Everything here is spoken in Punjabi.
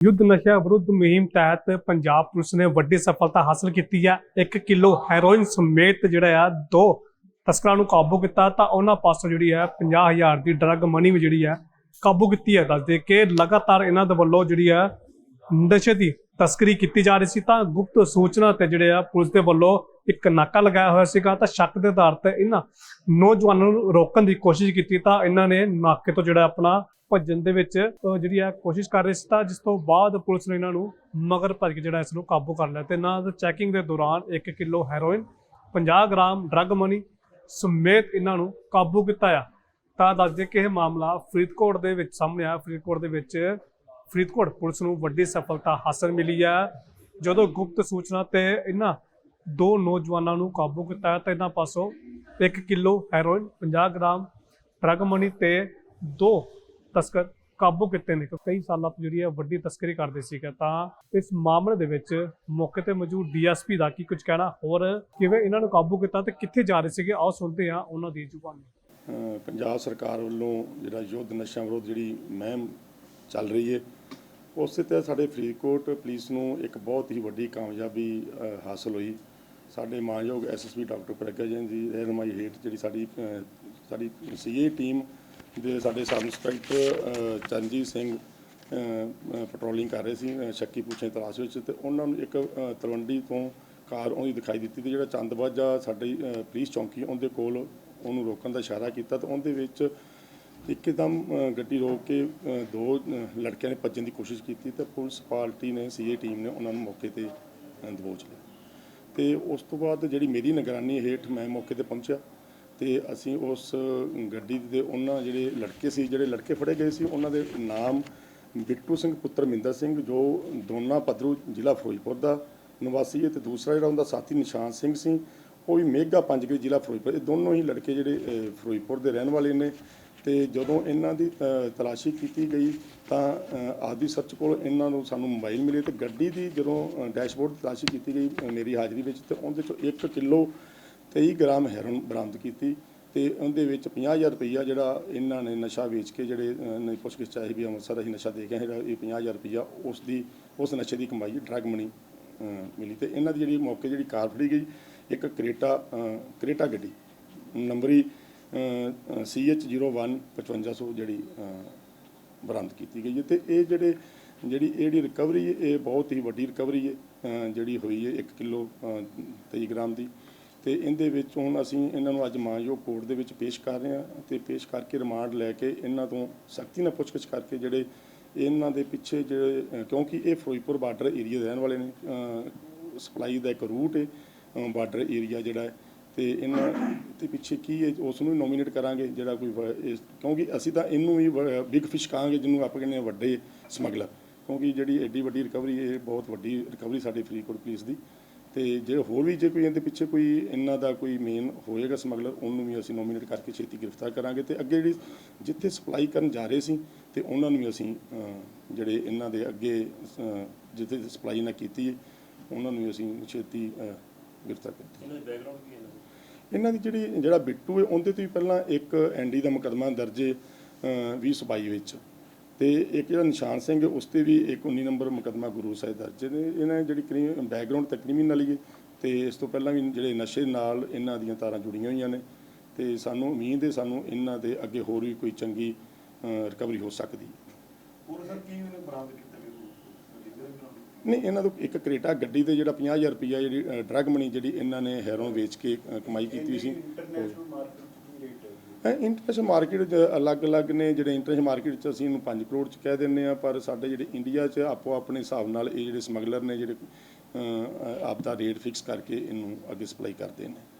ਯੁੱਧ ਨਸ਼ਾ ਵਿਰੁੱਧ ਮੁਹਿੰਮ ਤਹਿਤ ਪੰਜਾਬ ਪੁਲਿਸ ਨੇ ਵੱਡੀ ਸਫਲਤਾ ਹਾਸਲ ਕੀਤੀ ਹੈ। 1 ਕਿਲੋ ਹੈਰੋਇਨ ਸਮੇਤ ਜਿਹੜਾ ਆ, ਦੋ ਤਸਕਰਾਂ ਨੂੰ ਕਾਬੂ ਕੀਤਾ ਤਾਂ ਉਹਨਾਂ ਪਾਸੋਂ ਜਿਹੜੀ ਹੈ 50000 ਦੀ ਡਰੱਗ ਮਨੀ ਵੀ ਜਿਹੜੀ ਹੈ ਕਾਬੂ ਕੀਤੀ ਹੈ। ਦੱਸਦੇ ਕਿ ਲਗਾਤਾਰ ਇਹਨਾਂ ਦੇ ਵੱਲੋਂ ਜਿਹੜੀ ਹੈ ਨਸ਼ੇ ਦੀ ਤਸਕਰੀ ਕੀਤੀ ਜਾ ਰਹੀ ਸੀ ਤਾਂ ਗੁਪਤ ਸੂਚਨਾ ਤੇ ਜਿਹੜੇ ਆ, ਪੁਲਿਸ ਦੇ ਵੱਲੋਂ ਇੱਕ ਨਾਕਾ ਲਗਾਇਆ ਹੋਇਆ ਸੀਗਾ ਤਾਂ ਸ਼ੱਕ ਦੇ ਆਧਾਰ ਤੇ ਇਹਨਾਂ ਨੌਜਵਾਨਾਂ ਨੂੰ ਰੋਕਣ ਦੀ ਕੋਸ਼ਿਸ਼ ਕੀਤੀ ਤਾਂ ਇਹਨਾਂ ਨੇ ਨਾਕੇ ਤੋਂ ਜਿਹੜਾ ਆਪਣਾ ਭੱਜਣ ਦੇ ਵਿੱਚ ਜਿਹੜੀ ਆ ਕੋਸ਼ਿਸ਼ ਕਰ ਰਹੇ ਸੀ ਤਾਂ ਜਿਸ ਤੋਂ ਬਾਅਦ ਪੁਲਿਸ ਨੇ ਇਹਨਾਂ ਨੂੰ ਮਗਰ ਭੱਜ ਕੇ ਜਿਹੜਾ ਇਸ ਨੂੰ ਕਾਬੂ ਕਰ ਲਿਆ ਤੇ ਇਹਨਾਂ ਦੇ ਚੈਕਿੰਗ ਦੇ ਦੌਰਾਨ 1 kilo heroin 50 gram drug money ਸਮੇਤ ਇਹਨਾਂ ਨੂੰ ਕਾਬੂ ਕੀਤਾ ਆ। ਤਾਂ ਦੱਸਦੇ ਕਿ ਇਹ ਮਾਮਲਾ ਫਰੀਦਕੋਟ ਦੇ ਵਿੱਚ ਸਾਹਮਣੇ ਆਇਆ। ਫਰੀਦਕੋਟ ਦੇ ਵਿੱਚ ਫਰੀਦਕੋਟ ਪੁਲਿਸ ਨੂੰ ਵੱਡੀ ਸਫਲਤਾ ਹਾਸਲ ਮਿਲੀ ਹੈ ਜਦੋਂ ਗੁਪਤ ਸੂਚਨਾ ਤੇ ਇਹਨਾਂ ਦੋ ਨੌਜਵਾਨਾਂ ਨੂੰ ਕਾਬੂ ਕੀਤਾ ਤਾਂ ਇਹਨਾਂ ਪਾਸੋਂ 1 kilo heroin 50 gram drug money ਤੇ ਦੋ ਤਸਕਰ ਕਾਬੂ ਕੀਤੇ ਨੇ ਕਈ ਸਾਲਾਂ ਤੋਂ ਜਿਹੜੀ ਹੈ ਵੱਡੀ ਤਸਕਰੀ ਕਰਦੇ ਸੀਗੇ ਤਾਂ ਇਸ ਮਾਮਲੇ ਦੇ ਵਿੱਚ ਮੌਕੇ ਤੇ ਮੌਜੂਦ ਡੀਐਸਪੀ ਦਾ ਕੀ ਕੁਝ ਕਹਿਣਾ ਹੋਰ ਕਿਵੇਂ ਇਹਨਾਂ ਨੂੰ ਕਾਬੂ ਕੀਤਾ ਤੇ ਕਿੱਥੇ ਜਾ ਰਹੇ ਸੀਗੇ ਆਓ ਸੁਣਦੇ ਹਾਂ ਉਹਨਾਂ ਦੀ ਜ਼ੁਬਾਨੀ। ਪੰਜਾਬ ਸਰਕਾਰ ਵੱਲੋਂ ਜਿਹੜਾ ਯੁੱਧ ਨਸ਼ਾ ਵਿਰੋਧ ਜਿਹੜੀ ਮਹਿਮ ਚੱਲ ਰਹੀ ਹੈ ਉਸੇ ਤੇ ਸਾਡੇ ਫਰੀਦਕੋਟ ਪੁਲਿਸ ਨੂੰ ਇੱਕ ਬਹੁਤ ਹੀ ਵੱਡੀ ਕਾਮਯਾਬੀ ਹਾਸਲ ਹੋਈ। ਸਾਡੇ ਮਾਨਯੋਗ ਐਸਐਸਪੀ ਡਾਕਟਰ ਪ੍ਰਗਟ ਜੈਨ ਦੀ ਰਹਿਨਮਾਈ ਹੇਠ ਜਿਹੜੀ ਸਾਡੀ ਅ, ਸਾਡੀ ਸੀਏ ਟੀਮ ਦੇ ਸਾਡੇ ਸਬ ਇੰਸਪੈਕਟਰ ਅ, ਚਰਨਜੀਤ ਸਿੰਘ ਪੈਟਰੋਲਿੰਗ ਕਰ ਰਹੇ ਸੀ ਅ, ਸ਼ੱਕੀ ਪੁੱਛੇ ਤਲਾਸ਼ ਵਿੱਚ ਤੇ ਉਹਨਾਂ ਨੂੰ ਇੱਕ ਤਲਵੰਡੀ ਤੋਂ ਕਾਰ ਉਹਦੀ ਦਿਖਾਈ ਦਿੱਤੀ ਤੇ ਜਿਹੜਾ ਚੰਦਬਾਜਾ ਸਾਡੀ ਪੁਲਿਸ ਚੌਂਕੀ ਉਹਦੇ ਕੋਲ ਉਹਨੂੰ ਰੋਕਣ ਦਾ ਇਸ਼ਾਰਾ ਕੀਤਾ ਤਾਂ ਉਹਦੇ ਵਿੱਚ ਇੱਕਦਮ ਗੱਡੀ ਰੋਕ ਕੇ ਦੋ ਲੜਕਿਆਂ ਨੇ ਭੱਜਣ ਦੀ ਕੋਸ਼ਿਸ਼ ਕੀਤੀ ਤਾਂ ਪੁਲਿਸ ਪਾਰਟੀ ਨੇ ਸੀਏ ਟੀਮ ਨੇ ਉਹਨਾਂ ਨੂੰ ਮੌਕੇ ਤੇ ਦਬੋਚ ਲਿਆ। ਤੇ ਉਸ ਤੋਂ ਬਾਅਦ ਜਿਹੜੀ ਮੇਰੀ ਨਿਗਰਾਨੀ ਹੇਠ ਮੈਂ ਮੌਕੇ ਤੇ ਪਹੁੰਚਿਆ ਤੇ ਅਸੀਂ ਉਸ ਗੱਡੀ ਦੇ ਉਹਨਾਂ ਜਿਹੜੇ ਲੜਕੇ ਸੀ ਜਿਹੜੇ ਲੜਕੇ ਫੜੇ ਗਏ ਸੀ ਉਹਨਾਂ ਦੇ ਨਾਮ ਬਿੱਟੂ ਸਿੰਘ ਪੁੱਤਰ ਮਿੰਦਰ ਸਿੰਘ ਜੋ ਦੋਨਾ ਪਦਰੂ ਜ਼ਿਲ੍ਹਾ ਫਿਰੋਜ਼ਪੁਰ ਦਾ ਨਿਵਾਸੀ ਹੈ ਤੇ ਦੂਸਰਾ ਜਿਹੜਾ ਉਹਦਾ ਸਾਥੀ ਨਿਸ਼ਾਨ ਸਿੰਘ ਸੀ ਉਹ ਵੀ ਮੇਗਾ ਪੰਜਗੜ ਜ਼ਿਲ੍ਹਾ ਫਿਰੋਜ਼ਪੁਰ। ਇਹ ਦੋਨੋਂ ਹੀ ਲੜਕੇ ਜਿਹੜੇ ਫਿਰੋਜ਼ਪੁਰ ਦੇ ਰਹਿਣ ਵਾਲੇ ਨੇ ਤੇ ਜਦੋਂ ਇਹਨਾਂ ਦੀ ਤਲਾਸ਼ੀ ਕੀਤੀ ਗਈ ਤਾਂ ਅਹ, ਆਦੀ ਸਰਚ ਕੋਲ ਇਹਨਾਂ ਨੂੰ ਸਾਨੂੰ ਮੋਬਾਈਲ ਮਿਲੇ ਤੇ ਗੱਡੀ ਦੀ ਜਦੋਂ ਡੈਸ਼ਬੋਰਡ ਦੀ ਤਲਾਸ਼ੀ ਕੀਤੀ ਗਈ ਮੇਰੀ ਹਾਜ਼ਰੀ ਵਿੱਚ ਤੇ ਉਹਦੇ ਚੋਂ 1 ਕਿਲੋ 23 ਗ੍ਰਾਮ ਹੈਰੋਨ ਬਰਾਮਦ ਕੀਤੀ ਤੇ ਉਹਦੇ ਵਿੱਚ 50000 ਰੁਪਈਆ ਜਿਹੜਾ ਇਹਨਾਂ ਨੇ ਨਸ਼ਾ ਵੇਚ ਕੇ ਜਿਹੜੇ ਅਹ, ਨੇ ਪੁੱਛਗਿੱਛ ਚਾਹੀ ਵੀ ਅੰਮ੍ਰਿਤਸਰ ਅਸੀਂ ਨਸ਼ਾ ਦੇ ਕੇ ਆਏ, ਜਿਹੜਾ ਇਹ 50000 ਰੁਪਈਆ ਉਸ ਦੀ ਉਸ ਨਸ਼ੇ ਦੀ ਕਮਾਈ ਡਰਗ ਮਨੀ ਮਿਲੀ ਤੇ ਇਹਨਾਂ ਦੀ ਜਿਹੜੀ ਮੌਕੇ ਜਿਹੜੀ ਕਾਰ ਫੜੀ ਗਈ ਇੱਕ ਕ੍ਰੇਟਾ ਅਹ, ਕ੍ਰੇਟਾ ਗੱਡੀ ਨੰਬਰੀ CH01 5500 ਜਿਹੜੀ ਬਰਾਮਦ ਕੀਤੀ ਗਈ ਹੈ ਤੇ ਇਹ ਜਿਹੜੇ ਜਿਹੜੀ ਇਹ ਰਿਕਵਰੀ ਇਹ ਬਹੁਤ ਹੀ ਵੱਡੀ ਰਿਕਵਰੀ ਹੈ ਜਿਹੜੀ ਹੋਈ ਹੈ 1 ਕਿਲੋ 23 ਗ੍ਰਾਮ ਦੀ। ਤੇ ਇਹਦੇ ਵਿੱਚ ਹੁਣ ਅਸੀਂ ਇਹਨਾਂ ਨੂੰ ਅੱਜ ਮਾਨਯੋਗ ਕੋਰਟ ਦੇ ਵਿੱਚ ਪੇਸ਼ ਕਰ ਰਹੇ ਹਾਂ ਤੇ ਪੇਸ਼ ਕਰਕੇ ਰਿਮਾਂਡ ਲੈ ਕੇ ਇਹਨਾਂ ਤੋਂ ਸਖਤੀ ਨਾਲ ਪੁੱਛਗਿੱਛ ਕਰਕੇ ਜਿਹੜੇ ਇਹਨਾਂ ਦੇ ਪਿੱਛੇ ਜਿਹੜੇ ਕਿਉਂਕਿ ਇਹ ਫਿਰੋਜ਼ਪੁਰ ਬਾਰਡਰ ਏਰੀਆ ਦੇ ਰਹਿਣ ਵਾਲੇ ਨੇ ਸਪਲਾਈ ਦਾ ਇੱਕ ਰੂਟ ਹੈ ਬਾਰਡਰ ਏਰੀਆ ਜਿਹੜਾ ਹੈ। ਤੇ ਇਹਨਾਂ ਦੇ ਪਿੱਛੇ ਕੀ ਹੈ, ਉਸ ਨੂੰ ਨੋਮੀਨੇਟ ਕਰਾਂਗੇ ਜਿਹੜਾ ਕੋਈ ਇਸ- ਕਿਉਂਕਿ ਅਸੀਂ ਤਾਂ ਇਹਨੂੰ ਹੀ ਬਿਗ ਫਿਸ਼ ਕਹਾਂਗੇ ਜਿਹਨੂੰ ਆਪਾਂ ਕਹਿੰਦੇ ਹਾਂ ਵੱਡੇ ਸਮਗਲਰ। ਕਿਉਂਕਿ ਜਿਹੜੀ ਐਡੀ ਵੱਡੀ ਰਿਕਵਰੀ ਇਹ ਬਹੁਤ ਵੱਡੀ ਰਿਕਵਰੀ ਸਾਡੇ ਫਰੀਦਕੋਟ ਪੁਲਿਸ ਦੀ। ਤੇ ਜੇ ਹੋਰ ਵੀ ਜੇ ਕੋਈ ਇਹਦੇ ਪਿੱਛੇ ਕੋਈ ਇਹਨਾਂ ਦਾ ਕੋਈ ਮੇਨ ਹੋਏਗਾ ਸਮਗਲਰ ਉਹਨੂੰ ਵੀ ਅਸੀਂ ਨੋਮੀਨੇਟ ਕਰਕੇ ਛੇਤੀ ਗ੍ਰਿਫਤਾਰ ਕਰਾਂਗੇ ਤੇ ਅੱਗੇ ਜਿਹੜੀ ਜਿੱਥੇ ਸਪਲਾਈ ਕਰਨ ਜਾ ਰਹੇ ਸੀ ਤੇ ਉਹਨਾਂ ਨੂੰ ਵੀ ਅਸੀਂ ਜਿਹੜੇ ਇਹਨਾਂ ਦੇ ਅੱਗੇ ਜਿੱਥੇ ਸਪਲਾਈ ਨਾ ਕੀਤੀ ਹੈ, ਉਹਨਾਂ ਨੂੰ ਵੀ ਅਸੀਂ ਛੇਤੀ ਗ੍ਰਿਫਤਾਰ ਕਰਾਂਗੇ ਇਹਨਾਂ ਦੀ ਜਿਹੜੀ ਜਿਹੜਾ ਬਿੱਟੂ ਹੈ ਉਹਦੇ ਤੇ ਵੀ ਪਹਿਲਾਂ ਇੱਕ ਐਨਡੀ ਦਾ ਮੁਕੱਦਮਾ ਦਰਜ ਹੈ ਅਹ, 2022 ਵਿੱਚ। ਤੇ ਇੱਕ ਜਿਹੜਾ ਨਿਸ਼ਾਨ ਸਿੰਘ ਉਸ ਤੇ ਵੀ ਇੱਕ 19 ਨੰਬਰ ਮੁਕੱਦਮਾ ਗੁਰੂ ਸਾਹਿਬ ਦਰਜ ਨੇ। ਇਹਨਾਂ ਜਿਹੜੀ ਬੈਕਗ੍ਰਾਉਂਡ ਤੇ ਕ੍ਰਿਮੀਨਲ ਹੀ ਤੇ ਇਸ ਤੋਂ ਪਹਿਲਾਂ ਵੀ ਜਿਹੜੇ ਨਸ਼ੇ ਨਾਲ ਇਹਨਾਂ ਦੀਆਂ ਤਾਰਾਂ ਜੁੜੀਆਂ ਹੋਈਆਂ ਨੇ ਤੇ ਸਾਨੂੰ ਉਮੀਦ ਹੈ ਸਾਨੂੰ ਇਹਨਾਂ ਦੇ ਅੱਗੇ ਹੋਰ ਵੀ ਕੋਈ ਚੰਗੀ ਰਿਕਵਰੀ ਹੋ ਸਕਦੀ ਹੈ। ਹੋਰ ਸਰ ਕੀ ਉਹਨੇ ਬਰਾਮਦ ਕੀਤਾ ਨਹੀਂ ਇਹਨਾਂ ਤੋਂ ਇੱਕ ਕ੍ਰੇਟਾ ਗੱਡੀ ਤੇ ਜਿਹੜਾ 50000 ਰੁਪਈਆ ਜਿਹੜੀ ਡਰਗ ਮਨੀ ਜਿਹੜੀ ਇਹਨਾਂ ਨੇ ਹੈਰੋਨ ਵੇਚ ਕੇ ਕਮਾਈ ਕੀਤੀ ਸੀ। ਇੰਟਰਨੈਸ਼ਨਲ ਮਾਰਕੀਟ ਇੰਟਰਨੈਸ਼ਨਲ ਮਾਰਕੀਟ ਚ ਅਲੱਗ-ਅਲੱਗ ਨੇ ਜਿਹੜੇ ਇੰਟਰਨੈਸ਼ਨਲ ਮਾਰਕੀਟ ਚ ਅਸੀਂ ਇਹਨੂੰ 5 ਕਰੋੜ ਚ ਕਹਿ ਦਿੰਨੇ ਆ ਪਰ ਸਾਡੇ ਜਿਹੜੇ ਇੰਡੀਆ ਚ ਆਪੋ ਆਪਣੇ ਹਿਸਾਬ ਨਾਲ ਇਹ ਜਿਹੜੇ ਸਮਗਲਰ ਨੇ ਜਿਹੜੇ ਅ, ਆਪ ਦਾ ਰੇਟ ਫਿਕਸ ਕਰਕੇ ਇਹਨੂੰ ਅੱਗੇ ਸਪਲਾਈ ਕਰਦੇ ਨੇ।